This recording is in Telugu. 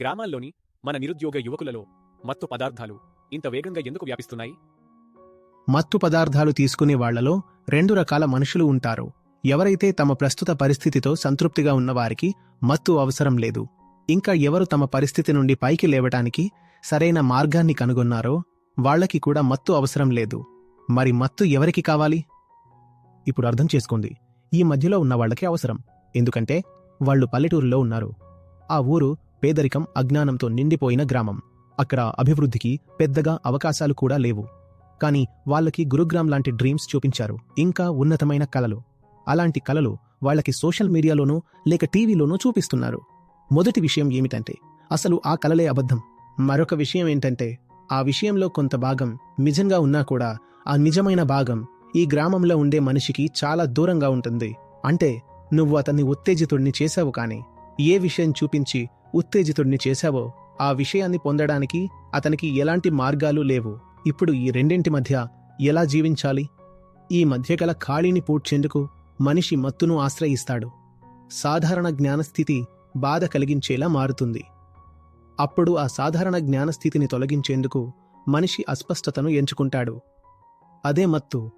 గ్రామాల్లోని మన నిరుద్యోగ యువకులలో మత్తు పదార్థాలు ఇంత వేగంగా ఎందుకు వ్యాపిస్తున్నాయి? మత్తు పదార్థాలు తీసుకునే వాళ్ళలో రెండు రకాల మనుషులు ఉంటారు. ఎవరైతే తమ ప్రస్తుత పరిస్థితితో సంతృప్తిగా ఉన్నవారికి మత్తు అవసరం లేదు. ఇంకా ఎవరు తమ పరిస్థితి నుండి పైకి లేవటానికి సరైన మార్గాన్ని కనుగొన్నారో వాళ్ళకి కూడా మత్తు అవసరం లేదు. మరి మత్తు ఎవరికి కావాలి? ఇప్పుడు అర్థం చేసుకోండి. ఈ మధ్యలో ఉన్న వాళ్ళకి అవసరం. ఎందుకంటే వాళ్ళు పల్లెటూరులో ఉన్నారు. ఆ ఊరు పేదరికం అజ్ఞానంతో నిండిపోయిన గ్రామం. అక్కడ అభివృద్ధికి పెద్దగా అవకాశాలు కూడా లేవు. కానీ వాళ్ళకి గురుగ్రామ్ లాంటి డ్రీమ్స్ చూపించారు. ఇంకా ఉన్నతమైన కలలు అలాంటి కలలు వాళ్ళకి సోషల్ మీడియాలోనూ లేక టీవీలోనూ చూపిస్తున్నారు. మొదటి విషయం ఏమిటంటే అసలు ఆ కలలే అబద్ధం. మరొక విషయం ఏంటంటే ఆ విషయంలో కొంత భాగం నిజంగా ఉన్నా కూడా ఆ నిజమైన భాగం ఈ గ్రామంలో ఉండే మనిషికి చాలా దూరంగా ఉంటుంది. అంటే నువ్వు అతన్ని ఉత్తేజితుడిని చేశావు కానీ ఏ విషయం చూపించి ఉత్తేజితుడిని చేశావో ఆ విషయాన్ని పొందడానికి అతనికి ఎలాంటి మార్గాలు లేవు. ఇప్పుడు ఈ రెండింటి మధ్య ఎలా జీవించాలి? ఈ మధ్యగల ఖాళీని పూడ్చేందుకు మనిషి మత్తును ఆశ్రయిస్తాడు. సాధారణ జ్ఞానస్థితి బాధ కలిగించేలా మారుతుంది. అప్పుడు ఆ సాధారణ జ్ఞానస్థితిని తొలగించేందుకు మనిషి అస్పష్టతను ఎంచుకుంటాడు. అదే మత్తు